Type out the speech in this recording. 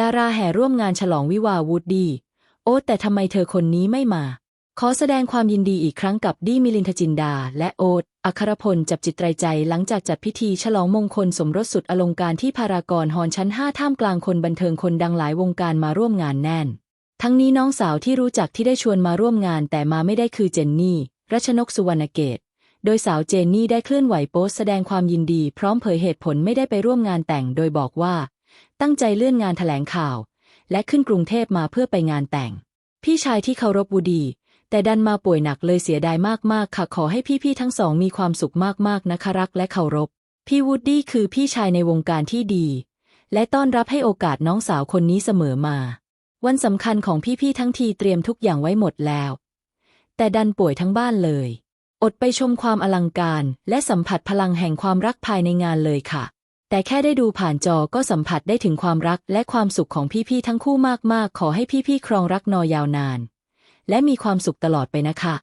ดาราแห่ร่วมงานฉลองวิวาวูดดี้โอ๊ตแต่ทำไมเธอคนนี้ไม่มา ขอแสดงความยินดีอีกครั้งกับดี้มิลินทจินดา และโอ๊ตอัครพลจับจิตไตรใจหลังจากจัดพิธีฉลองมงคลสมรสสุดอลงการที่พารากอนฮอลล์ชั้น 5 ท่ามกลางคนบันเทิงคนดังหลายวงการมาร่วมงานแน่น ทั้งนี้น้องสาวที่รู้จักที่ได้ชวนมาร่วมงานแต่มาไม่ได้คือเจนนี่ รัชนกสุวรรณเกตโดยสาวเจนนี่ได้เคลื่อนไหวโพสแสดงความยินดี พร้อมเผยเหตุผลไม่ได้ไปร่วมงานแต่ง โดยบอกว่า ตั้งใจเลื่อนงานแถลงข่าว และขึ้นกรุงเทพมาเพื่อไปงานแต่ง พี่ชายที่เคารพบูดี แต่ดันมาป่วยหนักเลยเสียดายมากๆ ค่ะขอให้พี่ๆทั้งสองมีความสุขมากๆนะคะรักและเคารพ พี่วูดดี้คือพี่ชายในวงการที่ดี และต้อนรับให้โอกาสน้องสาวคนนี้เสมอมา วันสำคัญของพี่ๆทั้งทีเตรียมทุกอย่างไว้หมดแล้ว แต่ดันป่วยทั้งบ้านเลยอดไปชมความอลังการและสัมผัสพลังแห่งความรักภายในงานเลยค่ะ แต่แค่ได้ดูผ่านจอก็สัมผัสได้ถึงความรักและความสุขของพี่ๆทั้งคู่มากๆ ขอให้พี่ๆครองรักนอยาวนาน และมีความสุขตลอดไปนะคะ